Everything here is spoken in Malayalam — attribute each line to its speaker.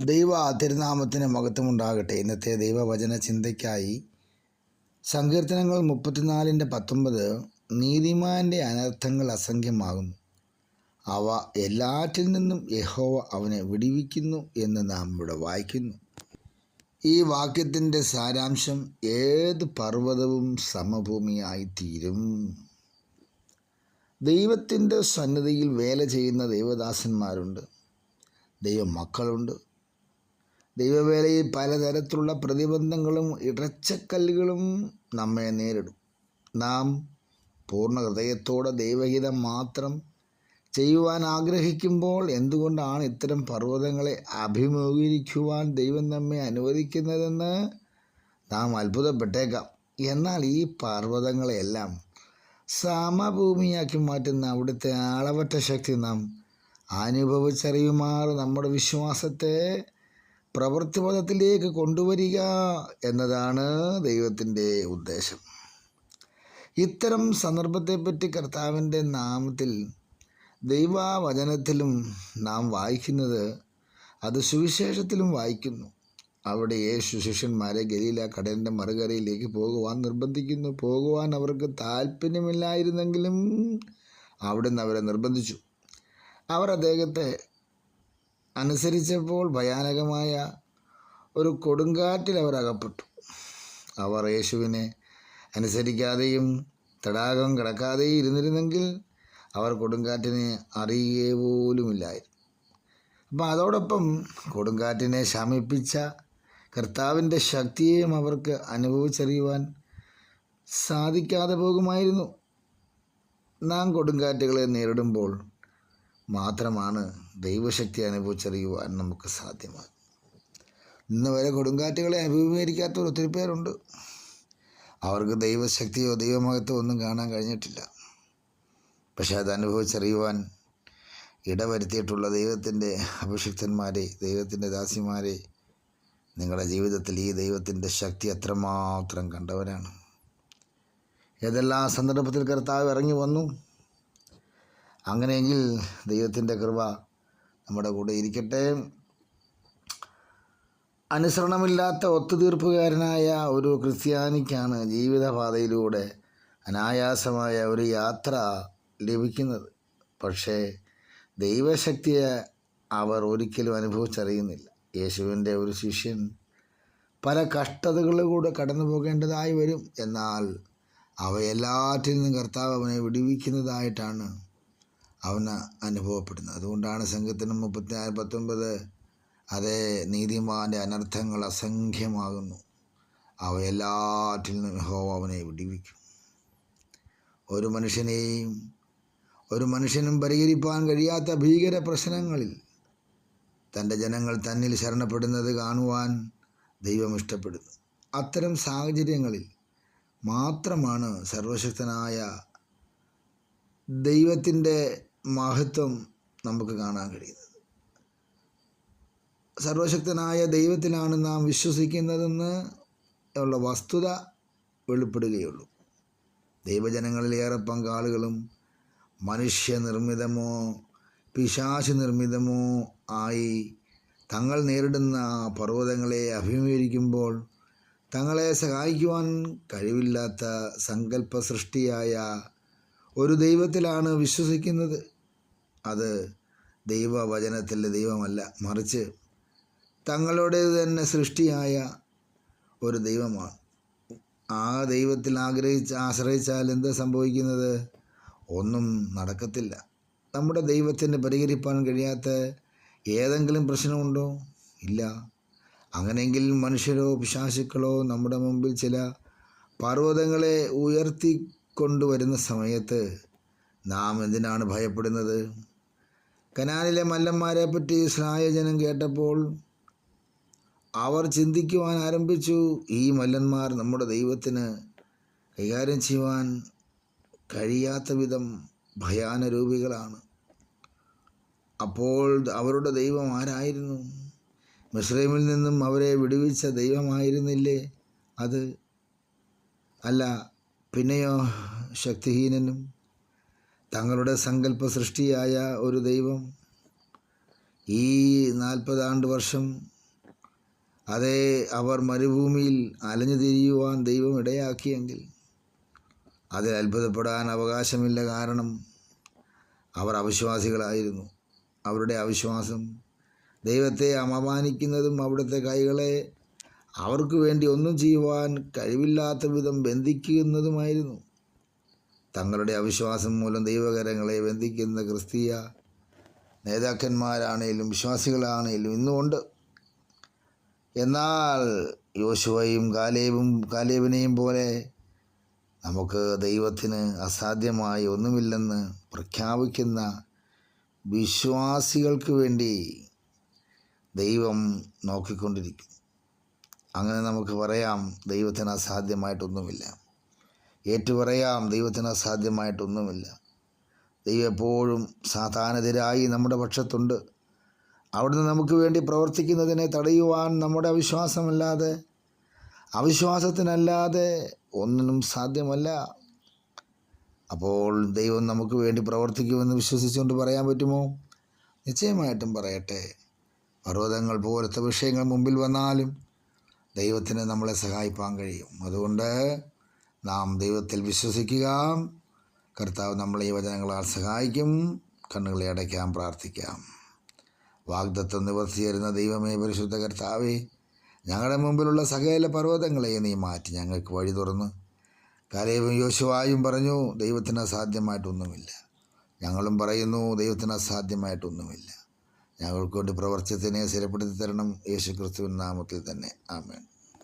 Speaker 1: ദൈവ തിരുനാമത്തിന് മഹത്വമുണ്ടാകട്ടെ. ഇന്നത്തെ ദൈവവചന ചിന്തയ്ക്കായി സങ്കീർത്തനങ്ങൾ മുപ്പത്തിനാലിന്റെ പത്തൊമ്പത് നീതിമാന്റെ അനർത്ഥങ്ങൾ അസംഖ്യമാകുന്നു. അവ എല്ലാറ്റിൽ നിന്നും യഹോവ അവനെ വിടിവിക്കുന്നു എന്ന് നാം ഇവിടെ വായിക്കുന്നു. ഈ വാക്യത്തിന്റെ സാരാംശം ഏത് പർവതവും സമഭൂമിയായി തീരും ദൈവത്തിന്റെ സന്നിധിയിൽ വേല ചെയ്യുന്ന ദൈവദാസന്മാരുണ്ട്. ദൈവമക്കളുണ്ട്. ദൈവവേലയിൽ പലതരത്തിലുള്ള പ്രതിബന്ധങ്ങളും ഇടച്ചക്കല്ലുകളും നമ്മെ നേരിടും. നാം പൂർണ ഹൃദയത്തോടെ ദൈവഹിതം മാത്രം ചെയ്യുവാൻ ആഗ്രഹിക്കുമ്പോൾ എന്തുകൊണ്ടാണ് ഇത്തരം പർവതങ്ങളെ അഭിമുഖീകരിക്കുവാൻ ദൈവം നമ്മെ അനുവദിക്കുന്നതെന്ന് നാം അത്ഭുതപ്പെട്ടേക്കാം. എന്നാൽ ഈ പർവതങ്ങളെയെല്ലാം സമഭൂമിയാക്കി മാറ്റുന്ന അവിടുത്തെ അളവറ്റ ശക്തി നാം അനുഭവിച്ചറിയുമാറ് നമ്മുടെ വിശ്വാസത്തെ പ്രവൃത്തിപഥത്തിലേക്ക് കൊണ്ടുവരിക എന്നതാണ് ദൈവത്തിന്റെ ഉദ്ദേശം. ഇത്തരം സന്ദർഭത്തെപ്പറ്റി കർത്താവിന്റെ നാമത്തിൽ ദൈവവചനത്തിലും നാം വായിക്കുന്നത് അത് സുവിശേഷത്തിലും വായിക്കുന്നു. അവിടെ യേശു ശിഷ്യന്മാരെ ഗലീല കടലിന്റെ മറുകരയിലേക്ക് പോകുവാൻ നിർബന്ധിക്കുന്നു. പോകുവാൻ അവർക്ക് താല്പര്യമില്ലായിരുന്നെങ്കിലും അവിടുന്ന് അവരെ നിർബന്ധിച്ചു. അവർ അദ്ദേഹത്തെ അനുസരിച്ചപ്പോൾ ഭയാനകമായ ഒരു കൊടുങ്കാറ്റിൽ അവർ അകപ്പെട്ടു. അവർ യേശുവിനെ അനുസരിക്കാതെയും തടാകം കിടക്കാതെയും ഇരുന്നിരുന്നെങ്കിൽ അവർ കൊടുങ്കാറ്റിനെ അറിയുക പോലുമില്ലായിരുന്നു. അപ്പം അതോടൊപ്പം കൊടുങ്കാറ്റിനെ ശമിപ്പിച്ച കർത്താവിന്റെ ശക്തിയെയും അവർക്ക് അനുഭവിച്ചറിയുവാൻ സാധിക്കാതെ പോകുമായിരുന്നു. നാം കൊടുങ്കാറ്റുകളെ നേരിടുമ്പോൾ മാത്രമാണ് ദൈവശക്തി അനുഭവിച്ചറിയുവാൻ നമുക്ക് സാധ്യമാകും. ഇന്ന് വരെ കൊടുങ്കാറ്റുകളെ അഭിമുഖീകരിക്കാത്ത ഒത്തിരി പേരുണ്ട്. അവർക്ക് ദൈവശക്തിയോ ദൈവമഹത്വമോ ഒന്നും കാണാൻ കഴിഞ്ഞിട്ടില്ല. പക്ഷേ അത് അനുഭവിച്ചറിയുവാൻ ഇടവരുത്തിയിട്ടുള്ള ദൈവത്തിന്റെ അഭിഷിക്തന്മാരെ ദൈവത്തിന്റെ ദാസിമാരെ നിങ്ങളുടെ ജീവിതത്തിൽ ഈ ദൈവത്തിന്റെ ശക്തി എത്രമാത്രം കണ്ടവരാണ്. ഏതെല്ലാം സന്ദർഭത്തിൽ കർത്താവ് ഇറങ്ങി വന്നു? അങ്ങനെയെങ്കിൽ ദൈവത്തിന്റെ കൃപ നമ്മുടെ കൂടെ ഇരിക്കട്ടെ. അനുസരണമില്ലാത്ത ഒത്തുതീർപ്പുകാരനായ ഒരു ക്രിസ്ത്യാനിക്കാണ് ജീവിതപാതയിലൂടെ അനായാസമായ ഒരു യാത്ര ലഭിക്കുന്നത്. പക്ഷേ ദൈവശക്തിയെ അവർ ഒരിക്കലും അനുഭവിച്ചറിയുന്നില്ല. യേശുവിന്റെ ഒരു ശിഷ്യൻ പല കഷ്ടതകളിലൂടെ കടന്നു പോകേണ്ടതായി വരും. എന്നാൽ അവയെല്ലാറ്റിൽ നിന്നും കർത്താവ് അവനെ വിടുവിക്കുന്നതായിട്ടാണ് അവന് അനുഭവപ്പെടുന്നത്. അതുകൊണ്ടാണ് സംഘത്തിന് മുപ്പത്തിനാല് പത്തൊമ്പത് അതേ നീതിമാന്റെ അനർത്ഥങ്ങൾ അസംഖ്യമാകുന്നു. അവയെല്ലാറ്റിൽ നിന്നും ഹോ അവനെ വിടിവിക്കും. ഒരു മനുഷ്യനെയും ഒരു മനുഷ്യനും പരിഹരിപ്പാൻ കഴിയാത്ത ഭീകര പ്രശ്നങ്ങളിൽ തന്റെ ജനങ്ങൾ തന്നിൽ ശരണപ്പെടുന്നത് കാണുവാൻ ദൈവം ഇഷ്ടപ്പെടുന്നു. അത്തരം സാഹചര്യങ്ങളിൽ മാത്രമാണ് സർവശക്തനായ ദൈവത്തിന്റെ മഹത്വം നമുക്ക് കാണാൻ കഴിയുന്നത്. സർവശക്തനായ ദൈവത്തിലാണ് നാം വിശ്വസിക്കുന്നതെന്ന് ഉള്ള വസ്തുത വെളിപ്പെടുകയുള്ളൂ. ദൈവജനങ്ങളിലേറെ പങ്കാളികളും മനുഷ്യനിർമ്മിതമോ പിശാശ് നിർമ്മിതമോ ആയി തങ്ങൾ നേരിടുന്ന പർവതങ്ങളെ അഭിമുഖീകരിക്കുമ്പോൾ തങ്ങളെ സഹായിക്കുവാൻ കഴിവില്ലാത്ത സങ്കല്പ സൃഷ്ടിയായ ഒരു ദൈവത്തിലാണ് വിശ്വസിക്കുന്നത്. അത് ദൈവവചനത്തിലെ ദൈവമല്ല മറിച്ച് തങ്ങളുടെ തന്നെ സൃഷ്ടിയായ ഒരു ദൈവമാണ്. ആ ദൈവത്തിൽ ആഗ്രഹിച്ച് ആശ്രയിച്ചാൽ എന്ത് സംഭവിക്കുന്നത്? ഒന്നും നടക്കത്തില്ല. നമ്മുടെ ദൈവത്തിന് പരിഹരിപ്പാൻ കഴിയാത്ത ഏതെങ്കിലും പ്രശ്നമുണ്ടോ? ഇല്ല. അങ്ങനെയെങ്കിൽ മനുഷ്യരോ പിശാശുക്കളോ നമ്മുടെ മുമ്പിൽ ചില പർവതങ്ങളെ ഉയർത്തിക്കൊണ്ടുവരുന്ന സമയത്ത് നാം എന്തിനാണ് ഭയപ്പെടുന്നത്? കനാലിലെ മല്ലന്മാരെ പറ്റി കേട്ടപ്പോൾ അവർ ചിന്തിക്കുവാൻ ആരംഭിച്ചു ഈ മല്ലന്മാർ നമ്മുടെ ദൈവത്തിന് കൈകാര്യം ചെയ്യുവാൻ കഴിയാത്ത വിധം ഭയാനരൂപികളാണ്. അപ്പോൾ അവരുടെ ദൈവം ആരായിരുന്നു? മിശ്രമിൽ നിന്നും അവരെ വിടുവിച്ച ദൈവമായിരുന്നില്ലേ അത്? അല്ല പിന്നെയോ ശക്തിഹീനനും തങ്ങളുടെ സങ്കല്പ സൃഷ്ടിയായ ഒരു ദൈവം ഈ നാൽപ്പതാണ്ട് വർഷം അതേ അവർ മരുഭൂമിയിൽ അലഞ്ഞു തിരിയുവാൻ ദൈവം ഇടയാക്കിയെങ്കിൽ അതിൽ അത്ഭുതപ്പെടാൻ അവകാശമില്ല കാരണം അവർ അവിശ്വാസികളായിരുന്നു. അവരുടെ അവിശ്വാസം ദൈവത്തെ അപമാനിക്കുന്നതും അവിടുത്തെ കൈകളെ അവർക്ക് വേണ്ടി ഒന്നും ചെയ്യുവാൻ കഴിവില്ലാത്ത വിധം ബന്ധിക്കുന്നതുമായിരുന്നു. തങ്ങളുടെ അവിശ്വാസം മൂലം ദൈവകരങ്ങളെ ബന്ധിക്കുന്ന ക്രിസ്തീയ നേതാക്കന്മാരാണേലും വിശ്വാസികളാണേലും ഇന്നുമുണ്ട്. എന്നാൽ യോശുവയും കാലേബും കാലേബിനെയും പോലെ നമുക്ക് ദൈവത്തിന് അസാധ്യമായി ഒന്നുമില്ലെന്ന് പ്രഖ്യാപിക്കുന്ന വിശ്വാസികൾക്ക് വേണ്ടി ദൈവം നോക്കിക്കൊണ്ടിരിക്കും. അങ്ങനെ നമുക്ക് പറയാം ദൈവത്തിന് അസാധ്യമായിട്ടൊന്നുമില്ല. ഏറ്റുപറയാം ദൈവത്തിന് അസാധ്യമായിട്ടൊന്നുമില്ല. ദൈവം എപ്പോഴും സാധാരണതരായി നമ്മുടെ പക്ഷത്തുണ്ട്. അവിടുന്ന് നമുക്ക് വേണ്ടി പ്രവർത്തിക്കുന്നതിനെ തടയുവാൻ നമ്മുടെ അവിശ്വാസമല്ലാതെ അവിശ്വാസത്തിനല്ലാതെ ഒന്നിനും സാധ്യമല്ല. അപ്പോൾ ദൈവം നമുക്ക് വേണ്ടി പ്രവർത്തിക്കുമെന്ന് വിശ്വസിച്ചുകൊണ്ട് പറയാൻ പറ്റുമോ? നിശ്ചയമായിട്ടും പറയട്ടെ. പർവതങ്ങൾ പോലത്തെ വിഷയങ്ങൾ മുമ്പിൽ വന്നാലും ദൈവത്തിന് നമ്മളെ സഹായിപ്പാൻ കഴിയും. അതുകൊണ്ട് നാം ദൈവത്തിൽ വിശ്വസിക്കുക കർത്താവ് നമ്മളെ ഈ വചനങ്ങളാൽ സഹായിക്കും കണ്ണുകളെ അടയ്ക്കാൻ പ്രാർത്ഥിക്കാം. വാഗ്ദത്വം നിവർത്തിയേരുന്ന ദൈവമേ പരിശുദ്ധ കർത്താവേ ഞങ്ങളുടെ മുമ്പിലുള്ള സകല പർവതങ്ങളെ നീ മാറ്റി ഞങ്ങൾക്ക് വഴി തുറന്ന്. കാലേവും യോശുവായും പറഞ്ഞു ദൈവത്തിന് അസാധ്യമായിട്ടൊന്നുമില്ല. ഞങ്ങളും പറയുന്നു ദൈവത്തിന് അസാധ്യമായിട്ടൊന്നുമില്ല. ഞങ്ങൾക്ക് വേണ്ടി പ്രവർത്തിച്ചതിനെ സ്ഥിരപ്പെടുത്തി തരണം യേശു ക്രിസ്തുവിൻ നാമത്തിൽ തന്നെ. ആമേൻ.